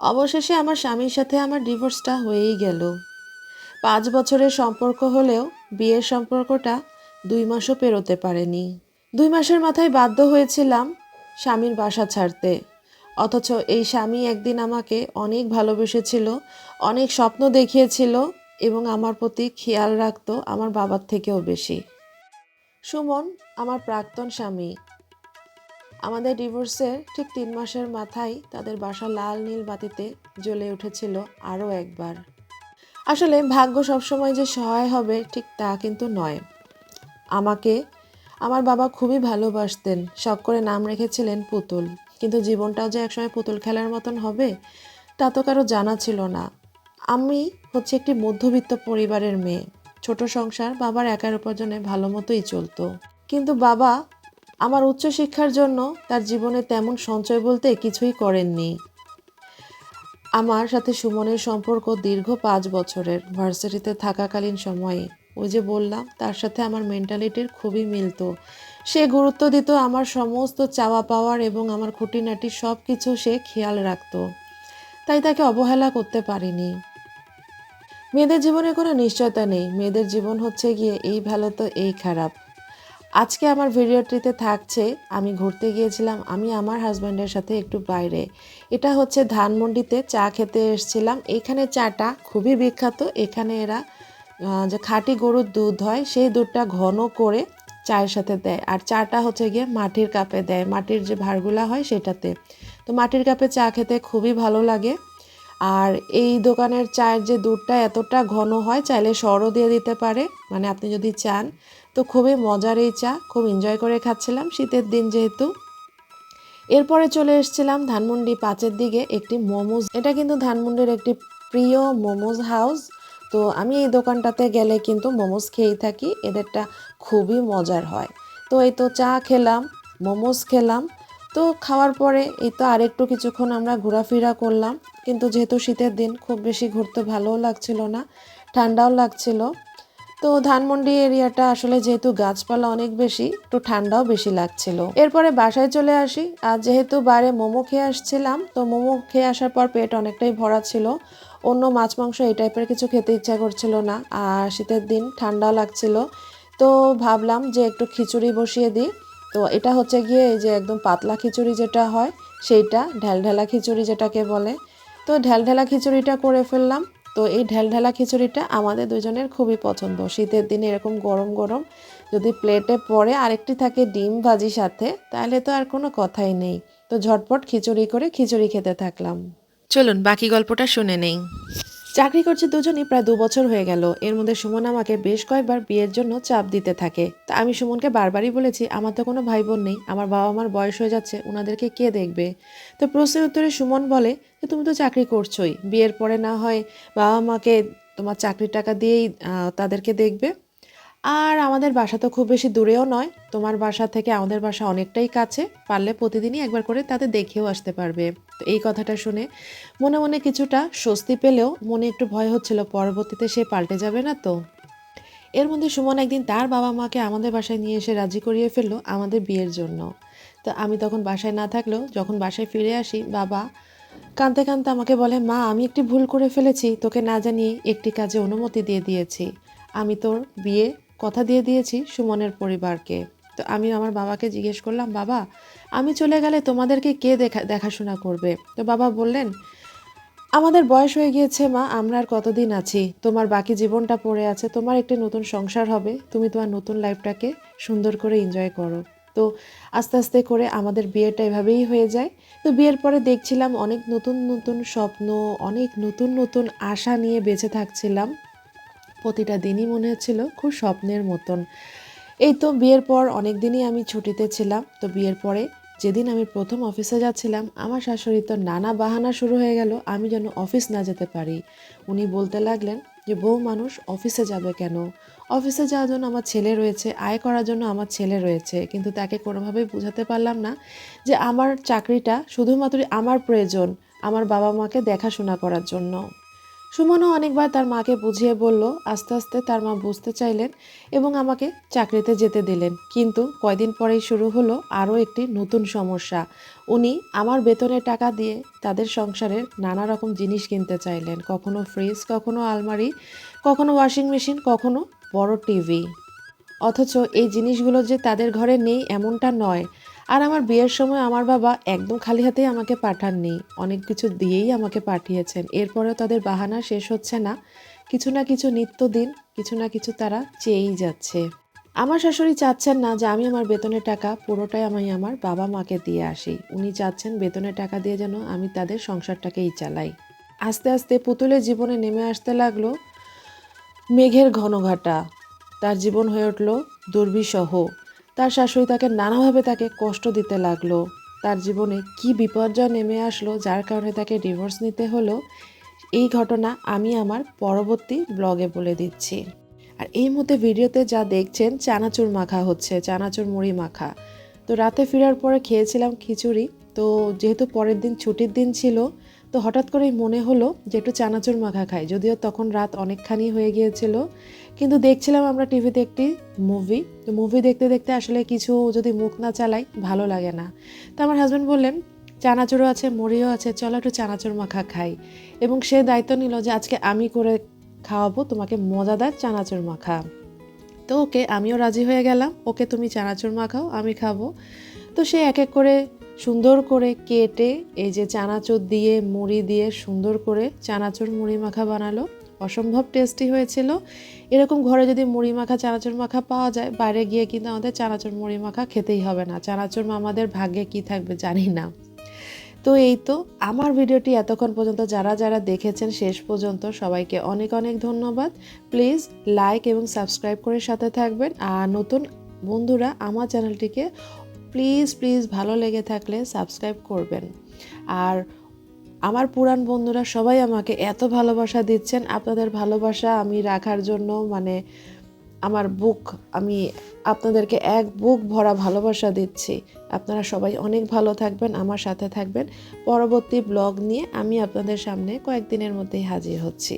অবশেষে আমার স্বামীর সাথে আমার ডিভোর্সটা হয়েই গেল। পাঁচ বছরের সম্পর্ক হলেও বিয়ের সম্পর্কটা দুই মাসও পেরোতে পারেনি। দুই মাসের মাথায় বাধ্য হয়েছিলাম স্বামীর বাসা ছাড়তে। অথচ এই স্বামী একদিন আমাকে অনেক ভালোবেসেছিল, অনেক স্বপ্ন দেখিয়েছিল এবং আমার প্রতি খেয়াল রাখতো আমার বাবার থেকেও বেশি। সুমন, আমার প্রাক্তন স্বামী আমাদের ডিভোর্সের ঠিক তিন মাসের মাথায় তাদের বাসা লাল নীল বাতিতে জ্বলে উঠেছিল আরও একবার। আসলে ভাগ্য সবসময় যে সহায় হবে ঠিক তা কিন্তু নয়। আমাকে, আমার বাবা খুবই ভালোবাসতেন, শখ করে নাম রেখেছিলেন পুতুল। কিন্তু জীবনটাও যে একসময় পুতুল খেলার মতন হবে, তা তো কারও জানা ছিল না। আমি হচ্ছে একটি মধ্যবিত্ত পরিবারের মেয়ে। ছোট সংসার বাবার একার উপার্জনে ভালো মতোই চলতো। কিন্তু বাবা আমার উচ্চশিক্ষার জন্য তার জীবনে তেমন সঞ্চয় বলতে কিছুই করেননি। আমার সাথে সুমনের সম্পর্ক দীর্ঘ পাঁচ বছরের। ভার্সিটিতে থাকাকালীন সময়ে ওই যে বললাম, তার সাথে আমার মেন্টালিটির খুবই মিলতো। সে গুরুত্ব দিত আমার সমস্ত চাওয়া পাওয়ার এবং আমার খুঁটিনাটি সব কিছু সে খেয়াল রাখতো। তাই তাকে অবহেলা করতে পারিনি। মেয়েদের জীবনে কোনো নিশ্চয়তা নেই। মেয়েদের জীবন হচ্ছে গিয়ে এই ভালো তো এই খারাপ। আজকে আমার ভিডিওটিতে থাকছে, আমি ঘুরতে গিয়েছিলাম, আমি আমার হাজব্যান্ডের সাথে একটু বাইরে। এটা হচ্ছে ধানমন্ডিতে চা খেতে এসেছিলাম। এখানে চাটা খুবই বিখ্যাত। এখানে এরা যে খাঁটি গরুর দুধ হয়, সেই দুধটা ঘন করে চায়ের সাথে দেয়। আর চাটা হচ্ছে গিয়ে মাটির কাপে দেয়। মাটির যে ভাঁড়গুলা হয়, সেটাতে। তো মাটির কাপে চা খেতে খুবই ভালো লাগে। আর এই দোকানের চায়ের যে দুধটা এতটা ঘন হয়, চাইলে সরও দিয়ে দিতে পারে। মানে আপনি যদি চান, তো খুবই মজার এই চা। খুব এনজয় করে খাচ্ছিলাম শীতের দিন যেহেতু। এরপরে চলে এসেছিলাম ধানমন্ডি পাঁচের দিকে একটি মোমোজ। এটা কিন্তু ধানমন্ডির একটি প্রিয় মোমোজ হাউস। তো আমি এই দোকানটাতে গেলে কিন্তু মোমোজ খেয়েই থাকি। এদেরটা খুবই মজার হয়। তো এই তো চা খেলাম, মোমোজ খেলাম। তো খাওয়ার পরে এই তো আরেকটু কিছুক্ষণ আমরা ঘোরাফেরা করলাম। কিন্তু যেহেতু শীতের দিন, খুব বেশি ঘুরতে ভালোও লাগছিল না, ঠান্ডাও লাগছিল। তো ধানমন্ডি এরিয়াটা আসলে যেহেতু গাছপালা অনেক বেশি একটু ঠান্ডাও বেশি লাগছিল। এরপরে বাসায় চলে আসি। আর যেহেতু বাইরে মোমো খেয়ে আসছিলাম, তো মোমো খেয়ে আসার পর পেট অনেকটাই ভরা ছিল। অন্য মাছ, মাংস এই টাইপের কিছু খেতে ইচ্ছা করছিল না। আর শীতের দিন ঠান্ডা লাগছিল। তো ভাবলাম যে একটু খিচুড়ি বসিয়ে দিই। তো এটা হচ্ছে গিয়ে এই যে একদম পাতলা খিচুড়ি যেটা হয়, সেইটা ঢ্যালঢেলা খিচুড়ি যেটাকে বলে। তো ঢ্যালঢেলা খিচুড়িটা করে ফেললাম। তো এই ঢ্যালঢেলা খিচুড়িটা আমাদের দুজনের খুবই পছন্দ। শীতের দিনে এরকম গরম গরম যদি প্লেটে পড়ে আরেকটি থাকে ডিম ভাজি সাথে, তাহলে তো আর কোনো কথাই নেই। তো ঝটপট খিচুড়ি করে খিচুড়ি খেতে থাকলাম। চলুন বাকি গল্পটা শুনে নেই। চাকরি করছে দুজনই প্রায় দু বছর হয়ে গেল। এর মধ্যে সুমন আমাকে বেশ কয়েকবার বিয়ের জন্য চাপ দিতে থাকে। তা আমি সুমনকে বারবারই বলেছি, আমার তো কোনো ভাই বোন নেই, আমার বাবা মার বয়স হয়ে যাচ্ছে ওনাদেরকে কে দেখবে? তো প্রশ্নের উত্তরে সুমন বলে যে, তুমি তো চাকরি করছোই, বিয়ের পরে না হয় বাবা মাকে তোমার চাকরির টাকা দিয়েই তাদেরকে দেখবে? আর আমাদের বাসা তো খুব বেশি দূরেও নয়, তোমার বাসা থেকে আমাদের বাসা অনেকটাই কাছে, পারলে প্রতিদিনই একবার করে তাদের দেখেও আসতে পারবে। তো এই কথাটা শুনে মনে মনে কিছুটা স্বস্তি পেলেও মনে একটু ভয় হচ্ছিল, পরবর্তীতে সে পাল্টে যাবে না তো? এর মধ্যে সুমন একদিন তার বাবা মাকে আমাদের বাসায় নিয়ে এসে রাজি করিয়ে ফেলল আমাদের বিয়ের জন্য। তো আমি তখন বাসায় না থাকলেও যখন বাসায় ফিরে আসি, বাবা কাঁদতে কাঁদতে আমাকে বলে, মা, আমি একটি ভুল করে ফেলেছি, তোকে না জানিয়ে একটি কাজে অনুমতি দিয়ে দিয়েছি। আমি তোর বিয়ে কথা দিয়ে দিয়েছি সুমনের পরিবারকে। তো আমি আমার বাবাকে জিজ্ঞেস করলাম, বাবা, আমি চলে গেলে তোমাদেরকে কে দেখা, দেখাশোনা করবে? তো বাবা বললেন, আমাদের বয়স হয়ে গিয়েছে মা, আমরা আর কতদিন আছি? তোমার বাকি জীবনটা পড়ে আছে, তোমার একটি নতুন সংসার হবে, তুমি তোমার নতুন লাইফটাকে সুন্দর করে এনজয় করো। তো আস্তে আস্তে করে আমাদের বিয়েটা এভাবেই হয়ে যায়। তো বিয়ের পরে দেখছিলাম অনেক নতুন নতুন স্বপ্ন, অনেক নতুন নতুন আশা নিয়ে বেঁচে থাকছিলাম। প্রতিটা দিনই মনে হচ্ছিল খুব স্বপ্নের মতন। এই তো বিয়ের পর অনেক দিনই আমি ছুটিতে ছিলাম। তো বিয়ের পরে যেদিন আমি প্রথম অফিসে যাচ্ছিলাম, আমার শাশুড়ি তো নানা বাহানা শুরু হয়ে গেল, আমি যেন অফিস না যেতে পারি। উনি বলতে লাগলেন যে, বউ মানুষ, অফিসে যাবে কেন? অফিসে যাওয়ার জন্য আমার ছেলে রয়েছে, আয় করার জন্য আমার ছেলে রয়েছে। কিন্তু তাকে কোনোভাবেই বোঝাতে পারলাম না যে, আমার চাকরিটা শুধুমাত্র আমার প্রয়োজন, আমার বাবা মাকে দেখাশোনা করার জন্য। সুমনও অনেকবার তার মাকে বুঝিয়ে বলল, আস্তে আস্তে তার মা বুঝতে চাইলেন এবং আমাকে চাকরিতে যেতে দিলেন। কিন্তু কয়দিন পরেই শুরু হলো আরও একটি নতুন সমস্যা। উনি আমার বেতনের টাকা দিয়ে তাদের সংসারের নানা রকম জিনিস কিনতে চাইলেন। কখনো ফ্রিজ, কখনো আলমারি, কখনো ওয়াশিং মেশিন, কখনো বড় টিভি। অথচ এই জিনিসগুলো যে তাদের ঘরে নেই এমনটা নয়। আর আমার বিয়ের সময় আমার বাবা একদম খালি হাতেই আমাকে পাঠাননি। অনেক কিছু দিয়েই আমাকে পাঠিয়েছেন। এরপরেও তাদের বাহানা শেষ হচ্ছে না। কিছু না কিছু নিত্যদিন, কিছু না কিছু তারা চেয়েই যাচ্ছে। আমার শাশুড়ি চাচ্ছেন না যে আমি আমার বেতনের টাকা পুরোটাই আমি আমার বাবা মাকে দিয়ে আসি। উনি চাচ্ছেন বেতনের টাকা দিয়ে যেন আমি তাদের সংসারটাকেই চালাই। আস্তে আস্তে পুতুলের জীবনে নেমে আসতে লাগল মেঘের ঘনঘাটা। তার জীবন হয়ে উঠল দুর্বিষহ। তার শাশুড়ি তাকে নানাভাবে তাকে কষ্ট দিতে লাগল। তার জীবনে কি বিপর্যয় নেমে আসলো, যার কারণে তাকে ডিভোর্স নিতে হলো, এই ঘটনা আমি আমার পরবর্তী ব্লগে বলে দিচ্ছি। আর এই মধ্যে ভিডিওতে যা দেখছেন, চানাচুর মাখা হচ্ছে, চানাচুর মুড়ি মাখা। তো রাতে ফেরার পরে খেয়েছিলাম খিচুড়ি। তো যেহেতু পরের দিন ছুটির দিন ছিল তো হঠাৎ করেই মনে হলো যে একটু চানাচুর মাখা খাই, যদিও তখন রাত অনেকখানি হয়ে গিয়েছিল। কিন্তু দেখছিলাম আমরা টিভিতে একটি মুভি, তো মুভি দেখতে দেখতে আসলে কিছু যদি মুখ না চালাই ভালো লাগে না। তো আমার হাজব্যান্ড বললেন, চানাচুরও আছে, মুড়িও আছে, চলো একটু চানাচুর মাখা খাই। এবং সে দায়িত্ব নিল যে আজকে আমি করে খাওয়াবো তোমাকে মজাদার চানাচুর মাখা। তো ওকে, আমিও রাজি হয়ে গেলাম, ওকে তুমি চানাচুর মাখাও, আমি খাব। তো সে এক এক করে সুন্দর করে কেটে এই যে চানাচুর দিয়ে, মুড়ি দিয়ে সুন্দর করে চানাচুর মুড়ি মাখা বানালো। অসম্ভব টেস্টি হয়েছিল। এরকম ঘরে যদি মুড়ি মাখা, চানাচুর মাখা পাওয়া যায়, বাইরে গিয়ে কিন্তু আমাদের চানাচুর মুড়ি মাখা খেতেই হবে না। চানাচুর আমাদের ভাগ্যে কি থাকবে জানি না। তো এই তো আমার ভিডিওটি এতক্ষণ পর্যন্ত যারা যারা দেখেছেন, শেষ পর্যন্ত সবাইকে অনেক অনেক ধন্যবাদ। প্লিজ লাইক এবং সাবস্ক্রাইব করে সাথে থাকবেন। আর নতুন বন্ধুরা আমার চ্যানেলটিকে প্লিজ প্লিজ ভালো লেগে থাকলে সাবস্ক্রাইব করবেন। আর আমার পুরান বন্ধুরা সবাই আমাকে এত ভালোবাসা দিচ্ছেন। আপনাদের ভালোবাসা আমি রাখার জন্য মানে আমার বুক, আমি আপনাদেরকে এক বুক ভরা ভালোবাসা দিচ্ছি। আপনারা সবাই অনেক ভালো থাকবেন, আমার সাথে থাকবেন। পরবর্তী ব্লগ নিয়ে আমি আপনাদের সামনে কয়েকদিনের মধ্যেই হাজির হচ্ছি।